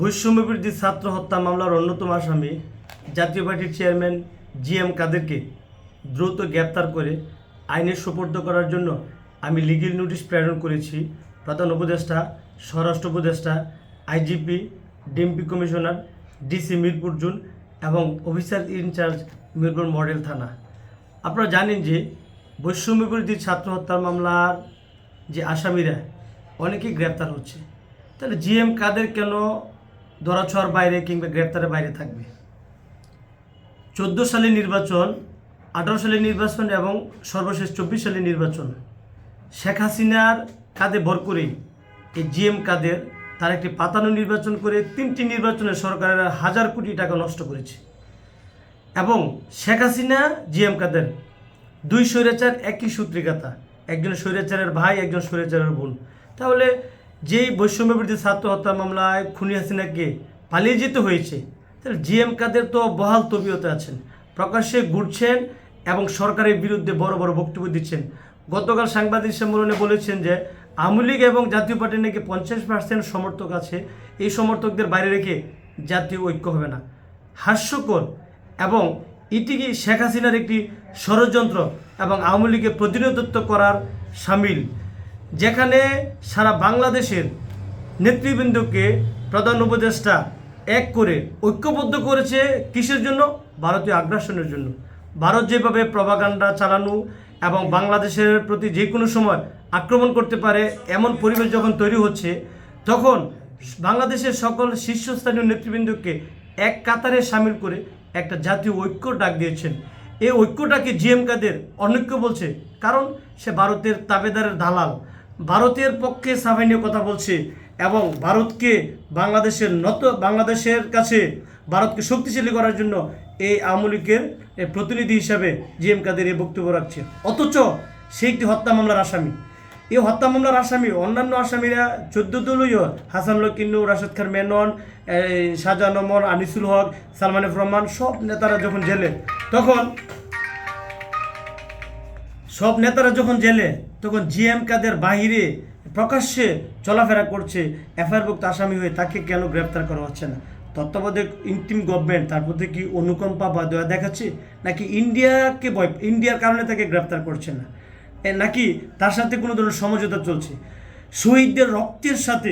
বৈষম্য বিরোধী ছাত্র হত্যা মামলার অন্যতম আসামি জাতীয় পার্টির চেয়ারম্যান জি এম কাদেরকে দ্রুত গ্রেপ্তার করে আইনের সুপর্দ করার জন্য আমি লিগেল নোটিশ প্রেরণ করেছি। প্রধান উপদেষ্টা স্বরাষ্ট্র উপদেষ্টা IGP DMP commissioner DC Mirpur zone এবং officer in charge Mirpur model থানা। আপনারা জানেন যে বৈষম্য বিরোধী ছাত্র হত্যার মামলার যে আসামিরা অনেকেই গ্রেপ্তার হচ্ছে। তাহলে জিএম কাদের কেন ধরাছোঁয়ার বাইরে কিংবা গ্রেপ্তারের বাইরে থাকবে? চোদ্দ সালে নির্বাচন, আঠারো সালের নির্বাচন এবং সর্বশেষ চব্বিশ সালের নির্বাচন। শেখ হাসিনার কাঁধে ভর করেই এই জিএম কাদের তার একটি পাতানো নির্বাচন করে তিনটি নির্বাচনে সরকারের হাজার কোটি টাকা নষ্ট করেছে। এবং শেখ হাসিনা, জিএম কাদের দুই স্বৈরাচার, একই সূত্রিকাতা। একজন স্বৈরাচারের ভাই, একজন স্বৈরাচারের বোন। তাহলে যেই বৈষম্য বিরোধী ছাত্র হত্যা মামলায় খুনি হাসিনাকে পালিয়ে যেতে হয়েছে, তাহলে জিএম কাদের তো বহাল তবিয়তে আছেন। প্রকাশ্যে ঘুরছেন এবং সরকারের বিরুদ্ধে বড় বড় বক্তব্য দিচ্ছেন। গতকাল সাংবাদিক সম্মেলনে বলেছেন যে, আওয়ামী লীগ এবং জাতীয় পার্টির নাকি পঞ্চাশ পার্সেন্ট সমর্থক আছে, এই সমর্থকদের বাইরে রেখে জাতীয় ঐক্য হবে না। হাস্যকর এবং এটি কি শেখ হাসিনার একটি ষড়যন্ত্র এবং আওয়ামী লীগের প্রতিনিধিত্ব করার সামিল, যেখানে সারা বাংলাদেশের নেতৃবৃন্দকে প্রধান উপদেষ্টা এক করে ঐক্যবদ্ধ করেছে কিসের জন্য? ভারতীয় আগ্রাসনের জন্য। ভারত যেভাবে প্রভাকাণ্ডা চালানো এবং বাংলাদেশের প্রতি যে কোনো সময় আক্রমণ করতে পারে, এমন পরিবেশ যখন তৈরি হচ্ছে, তখন বাংলাদেশের সকল শীর্ষস্থানীয় নেতৃবৃন্দকে এক কাতারে সামিল করে একটা জাতীয় ঐক্য ডাক দিয়েছেন। এই ঐক্যটাকে জিএম কাদের? অনৈক্য বলছে। কারণ সে ভারতের তাবেদারের দালাল। ভারতের পক্ষে সাফাই কথা বলছে এবং ভারতকে বাংলাদেশের নত বাংলাদেশের কাছে ভারতকে শক্তিশালী করার জন্য এই আওয়ামী লীগের প্রতিনিধি হিসাবে জিএম কাদের এই বক্তব্য রাখছে। অথচ সে একটি হত্যা মামলার আসামি। এই হত্যা মামলার আসামি, অন্যান্য আসামিরা চোদ্দ দলীয়, হাসান লকিন্নু রাশেদ খান, মেনন শাহজাহান ওমর আনিসুল হক, সালমান রহমান, সব নেতারা যখন জেলে, তখন সব নেতারা যখন জেলে, তখন জিএম কাদের বাহিরে প্রকাশ্যে চলাফেরা করছে, এফআইআরভুক্ত আসামি হয়ে তাকে কেন গ্রেপ্তার করা হচ্ছে না? তত্ত্বাবধায়ক ইন্টিম গভর্নমেন্ট তার প্রতি কি অনুকম্পা বা দয়া দেখাচ্ছে? নাকি ইন্ডিয়াকে ভয় ইন্ডিয়ার কারণে তাকে গ্রেপ্তার করছে না? নাকি তার সাথে কোনো ধরনের সমঝোতা চলছে? শহীদদের রক্তের সাথে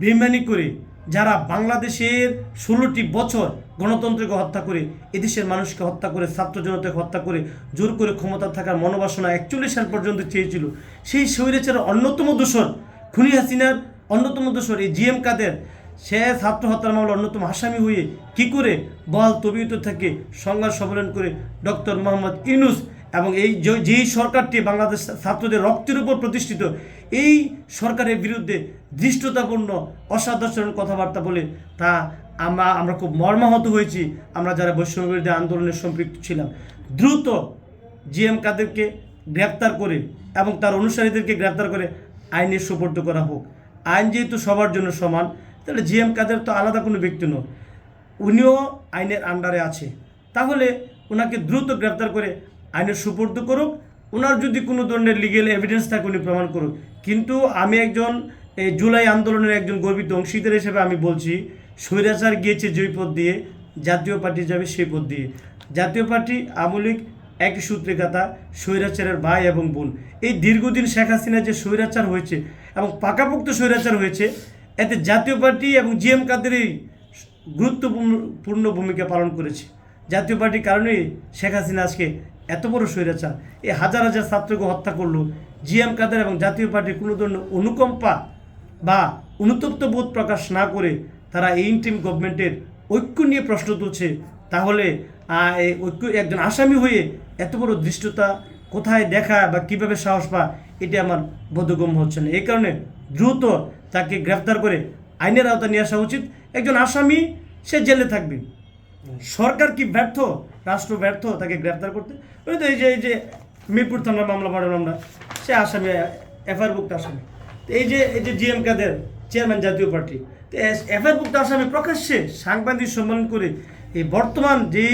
বেমানি করে যারা বাংলাদেশের ষোলোটি বছর গণতন্ত্রকে হত্যা করে, এদেশের মানুষকে হত্যা করে, ছাত্র জনতাকে হত্যা করে, জোর করে ক্ষমতা থাকার মনোবাসনা একচল্লিশ সাল পর্যন্ত চেয়েছিল, সেই স্বৈরাচারের অন্যতম দোষর খুনি হাসিনার অন্যতম দোষর এই জিএম কাদের, সে ছাত্র হত্যার মামলার অন্যতম আসামি হয়ে কি করে বল তবিয়ত থেকে সংবাদ সম্মেলন করে ডক্টর মোহাম্মদ ইউনুস এবং এই যেই সরকারটি বাংলাদেশ ছাত্রদের রক্তের উপর প্রতিষ্ঠিত, এই সরকারের বিরুদ্ধে দৃষ্টতাপূর্ণ অসাধারণ কথাবার্তা বলে তা আমরা আমরা খুব মর্মাহত হয়েছি। আমরা যারা বৈষম্য বিরোধী আন্দোলনের সম্পৃক্ত ছিলাম। দ্রুত জিএম কাদেরকে গ্রেপ্তার করে এবং তার অনুসারীদেরকে গ্রেপ্তার করে আইনের সুপর্দ করা হোক। আইন যেহেতু সবার জন্য সমান, তাহলে জিএম কাদের তো আলাদা কোনো ব্যক্তি নয়। উনিও আইনের আন্ডারে আছে। তাহলে ওনাকে দ্রুত গ্রেপ্তার করে আইনের সুপর্দ করুক ওনার যদি কোনো ধরনের লিগেল এভিডেন্স থাকে উনি প্রমাণ করুক। কিন্তু আমি একজন এই জুলাই আন্দোলনের একজন গর্বিত অংশীদার হিসেবে আমি বলছি, স্বৈরাচার গিয়েছে যেই পথ দিয়ে, জাতীয় পার্টি যাবে সেই পথ দিয়ে। জাতীয় পার্টি, আওয়ামী লীগ, একই সূত্রে কাতা স্বৈরাচারের ভাই এবং বোন। এই দীর্ঘদিন শেখ হাসিনা যে স্বৈরাচার হয়েছে এবং পাকাপোক্ত স্বৈরাচার হয়েছে, এতে জাতীয় পার্টি এবং জিএম কাদেরই গুরুত্বপূর্ণ পূর্ণ ভূমিকা পালন করেছে। জাতীয় পার্টির কারণেই শেখ হাসিনা আজকে এত বড় স্বৈরাচার। এই হাজার হাজার ছাত্রকে হত্যা করল। জিএম কাদের এবং জাতীয় পার্টির কোনো ধরনের অনুকম্পা বা অনুতপ্ত বোধ প্রকাশ না করে তারা এই ইন্টিম গভর্নমেন্টের ঐক্য নিয়ে প্রশ্ন তুলছে তাহলে এই ঐক্য একজন আসামি হয়ে এত বড় দৃষ্টতা কোথায় দেখা বা কীভাবে সাহস পা এটি আমার বোধগম্য হচ্ছে না। এই কারণে দ্রুত তাকে গ্রেফতার করে আইনের আওতা নিয়ে আসা উচিত। একজন আসামি সে জেলে থাকবে। সরকার কি ব্যর্থ? রাষ্ট্র ব্যর্থ তাকে গ্রেফতার করতে। ওই তো এই যে এই যে মিরপুর থানার মামলা মারার আমরা সে আসামি, এফআইআর ভুক্ত আসামি। তো এই যে এই যে GM Quader, chairman Jatiya party, তো এফআইআর ভুক্ত আসামি প্রকাশ্যে সাংবাদিক সম্মেলন করে এই বর্তমান যে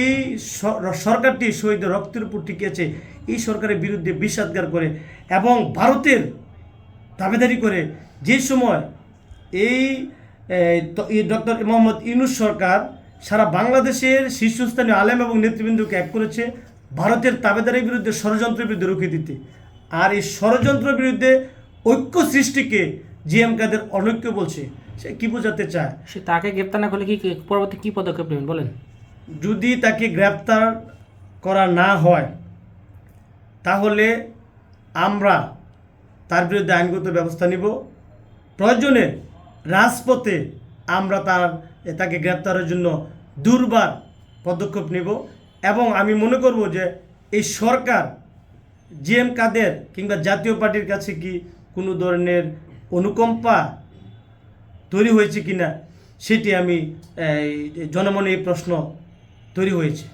সরকারটি শহীদের রক্তের উপর টিকে আছে এই সরকারের বিরুদ্ধে বিষাদগার করে এবং ভারতের দাবেদারি করে যে সময় এই ডক্টর মোহাম্মদ ইউনুস সরকার সারা বাংলাদেশের শীর্ষস্থানীয় আলেম এবং নেতৃবৃন্দকে এক করেছে ভারতের তাবেদারের বিরুদ্ধে ষড়যন্ত্রের বিরুদ্ধে রুখে দিতে। আর এই ষড়যন্ত্রের বিরুদ্ধে ঐক্য সৃষ্টিকে জিএম কাদের অনৈক্য বলছে। সে কি বোঝাতে চায়? সে তাকে গ্রেপ্তার না করলে কি কি- পরবর্তী কী পদক্ষেপ নেবেন বলেন? যদি তাকে গ্রেপ্তার করা না হয় তাহলে আমরা তার বিরুদ্ধে আইনগত ব্যবস্থা নিব। প্রয়োজনে রাজপথে আমরা তার তাকে গ্রেপ্তারের জন্য দুর্বার পদক্ষেপ নেব এবং আমি মনে করব যে এই সরকার, জিএম কাদের কিংবা জাতীয় পার্টির কাছে কি কোনো ধরনের অনুকম্পা তৈরি হয়েছে কিনা সেটি আমি জনমনে এই প্রশ্ন তৈরি হয়েছে।